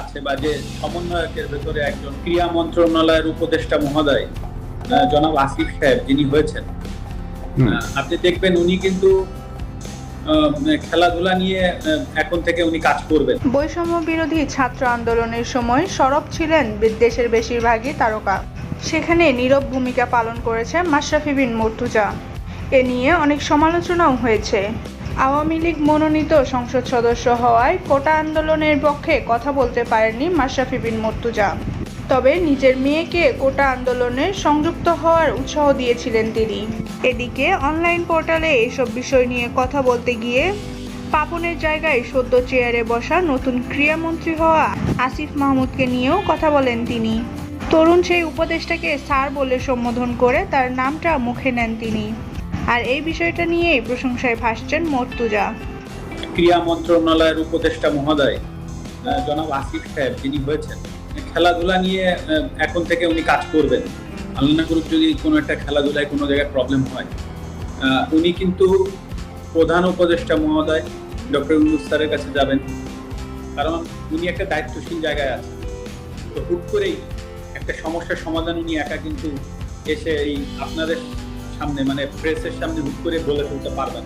আছে বা যে সমন্বয়কের ভেতরে একজন ক্রিয়া মন্ত্রণালয়ের উপদেষ্টা মহোদয় জনাব আসিফ সাহেব যিনি হয়েছেন। আপনি দেখবেন উনি কিন্তু খেলাধুলা নিয়ে আহ, এখন থেকে উনি কাজ করবেন। বৈষম্য বিরোধী ছাত্র আন্দোলনের সময় সরব ছিলেন দেশের বেশিরভাগই তারকা। সেখানে নীরব ভূমিকা পালন করেছে মাশরাফি বিন মর্তুজা। এ নিয়ে অনেক সমালোচনাও হয়েছে। আওয়ামী লীগ মনোনীত সংসদ সদস্য হওয়ায় কোটা আন্দোলনের পক্ষে কথা বলতে পারেননি মাশরাফি বিন মর্তুজা। তবে নিজের মেয়েকে কোটা আন্দোলনে সংযুক্ত হওয়ার উৎসাহ দিয়েছিলেন তিনি। এদিকে অনলাইন পোর্টালে এসব বিষয় নিয়ে কথা বলতে গিয়ে পাপনের জায়গায় সদ্য চেয়ারে বসা নতুন ক্রীড়ামন্ত্রী হওয়া আসিফ মাহমুদকে নিয়েও কথা বলেন তিনি। তরুণ সেই উপদেষ্টাকে স্যার বলে সম্বোধন করে তার নামটা মুখে নেন তিনি। আর এই বিষয়টা নিয়েই প্রশংসায় ভাসছেন মর্তুজা ক্রীড়া মন্ত্রণালয়ের উপদেষ্টা মহোদয় জনাব আসিফ সাহেব যিনি হয়েছেন, খেলাধুলা নিয়ে এখন থেকে উনি কাজ করবেন। আল্লাহ গ্রুপ যদি কোনো একটা খেলাধুলায় কোনো জায়গায় প্রবলেম হয় উনি কিন্তু প্রধান উপদেষ্টা মহোদয়, ডক্টর ইউনুস স্যারের কাছে যাবেন। কারণ উনি একটা দায়িত্বশীল জায়গায় আছেন। তো হুট করেই একটা সমস্যার সমাধান উনি একা কিন্তু এসে এই আপনাদের সামনে মানে প্রেসের সামনে হুট করে বলে ফেলতে পারবেন।